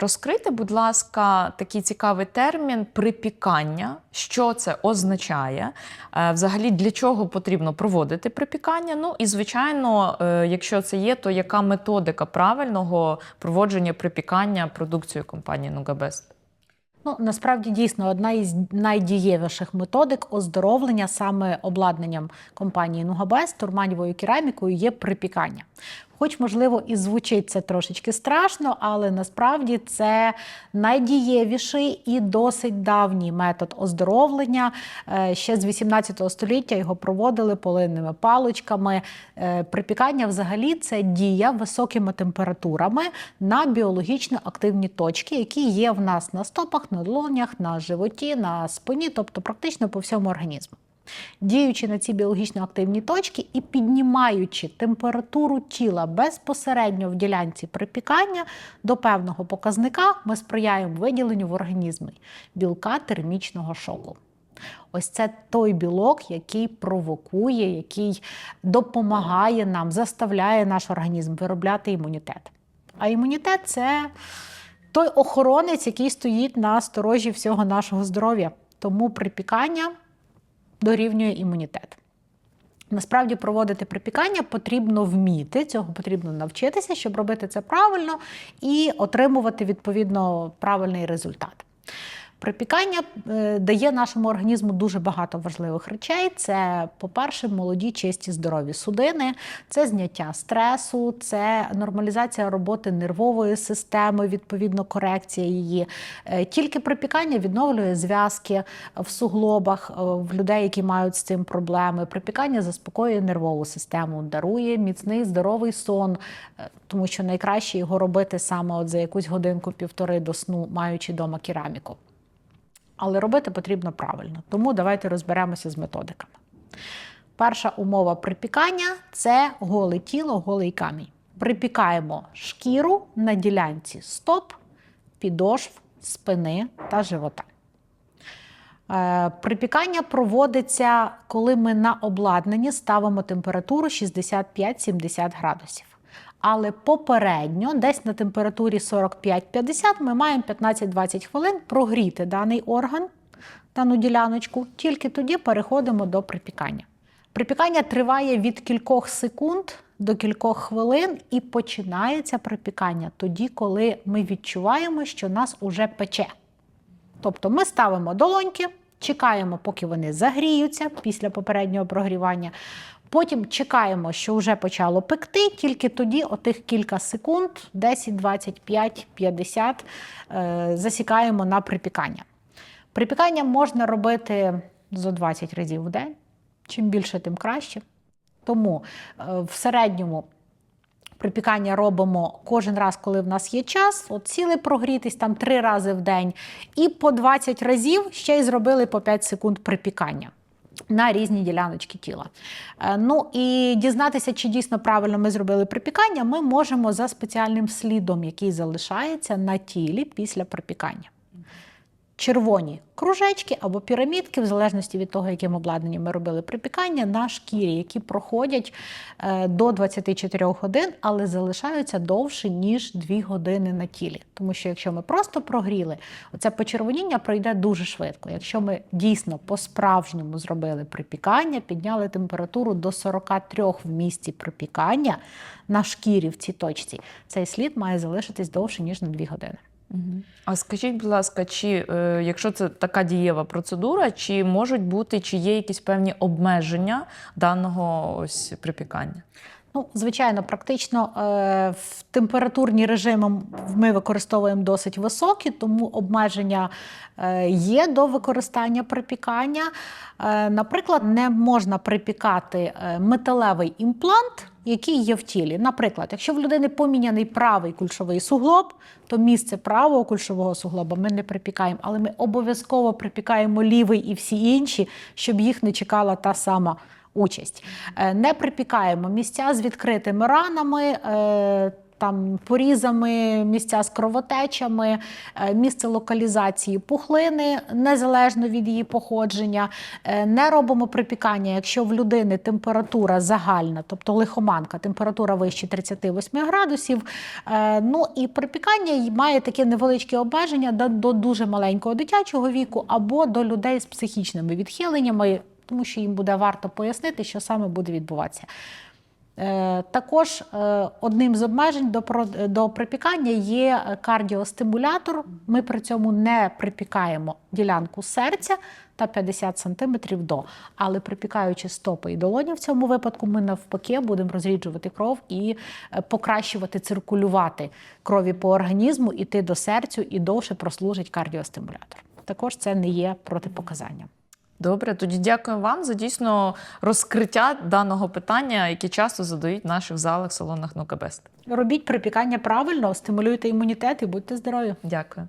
Розкрийте, будь ласка, такий цікавий термін припікання. Що це означає? Е, Взагалі, для чого потрібно проводити припікання? Ну і звичайно, е, якщо це є, то яка методика правильного проводження припікання продукцією компанії Нугабест? Ну, насправді дійсно одна із найдієвіших методик оздоровлення саме обладнанням компанії Нугабес турманівою керамікою є припікання. Хоч, можливо, і звучить це трошечки страшно, але насправді це найдієвіший і досить давній метод оздоровлення. Е, Ще з 18 століття його проводили полинними паличками. Е, Припікання взагалі це дія високими температурами на біологічно активні точки, які є в нас на стопах, на долонях, на животі, на спині, тобто практично по всьому організму. Діючи на ці біологічно активні точки і піднімаючи температуру тіла безпосередньо в ділянці припікання до певного показника, ми сприяємо виділенню в організмі білка термічного шоку. Ось це той білок, який провокує, який допомагає нам, заставляє наш організм виробляти імунітет. А імунітет це той охоронець, який стоїть на сторожі всього нашого здоров'я. Тому припікання дорівнює імунітет. Насправді проводити припікання потрібно вміти, цього потрібно навчитися, щоб робити це правильно і отримувати відповідно правильний результат. Припікання е, дає нашому організму дуже багато важливих речей. Це, по-перше, молоді, чисті, здорові судини, це зняття стресу, це нормалізація роботи нервової системи, відповідно, корекція її. Е, Тільки припікання відновлює зв'язки в суглобах е, в людей, які мають з цим проблеми. Припікання заспокоює нервову систему, дарує міцний здоровий сон, е, тому що найкраще його робити саме от за якусь годинку-півтори до сну, маючи вдома кераміку. Але робити потрібно правильно. Тому давайте розберемося з методиками. Перша умова припікання це голе тіло, голий камінь. Припікаємо шкіру на ділянці стоп, підошв, спини та живота. Е, Припікання проводиться, коли ми на обладнанні ставимо температуру 65-70 градусів. Але попередньо, десь на температурі 45-50, ми маємо 15-20 хвилин прогріти даний орган, дану діляночку, тільки тоді переходимо до припікання. Припікання триває від кількох секунд до кількох хвилин і починається припікання тоді, коли ми відчуваємо, що нас уже пече. Тобто ми ставимо долоньки, чекаємо, поки вони загріються після попереднього прогрівання. Потім чекаємо, що вже почало пекти, тільки тоді, отих кілька секунд, 10, 25, 50, е, засікаємо на припікання. Припікання можна робити зо 20 разів в день. Чим більше, тим краще. Тому е, в середньому припікання робимо кожен раз, коли в нас є час. От сіли прогрітись там три рази в день, і по 20 разів ще й зробили по 5 секунд припікання. На різні діляночки тіла. Е, Ну і дізнатися, чи дійсно правильно ми зробили припікання, ми можемо за спеціальним слідом, який залишається на тілі після припікання. Червоні кружечки або пірамідки, в залежності від того, яким обладнанням ми робили припікання, на шкірі, які проходять е, до 24 годин, але залишаються довше, ніж 2 години на тілі. Тому що якщо ми просто прогріли, оце почервоніння пройде дуже швидко. Якщо ми дійсно по-справжньому зробили припікання, підняли температуру до 43 в місці припікання на шкірі в цій точці, цей слід має залишитись довше, ніж на 2 години. А скажіть, будь ласка, чи е, якщо це така дієва процедура, чи можуть бути, чи є якісь певні обмеження даного ось припікання? Ну, звичайно, практично е, в температурні режими ми використовуємо досить високі, тому обмеження е, є до використання припікання. Е, наприклад, не можна припікати металевий імплант, який є в тілі. Наприклад, якщо в людини поміняний правий кульшовий суглоб, то місце правого кульшового суглоба ми не припікаємо, але ми обов'язково припікаємо лівий і всі інші, щоб їх не чекала та сама участь. Е, Не припікаємо місця з відкритими ранами. е, там порізами, місця з кровотечами, е, місце локалізації пухлини незалежно від її походження. Не робимо припікання, якщо в людини температура загальна, тобто лихоманка, температура вище 38 градусів. Ну і припікання має таке невеличке обмеження до дуже маленького дитячого віку або до людей з психічними відхиленнями, тому що їм буде варто пояснити, що саме буде відбуватися. Е, Також е, одним з обмежень до, до припікання є кардіостимулятор. Ми при цьому не припікаємо ділянку серця та 50 см до. Але припікаючи стопи і долоні в цьому випадку, ми навпаки будемо розріджувати кров і е, покращувати циркулювати крові по організму, іти до серцю і довше прослужить кардіостимулятор. Також це не є протипоказанням. Добре, тоді дякую вам за дійсно розкриття даного питання, яке часто задають в наших залах салонах Нукабест. Робіть припікання правильно, стимулюйте імунітет і будьте здорові. Дякую.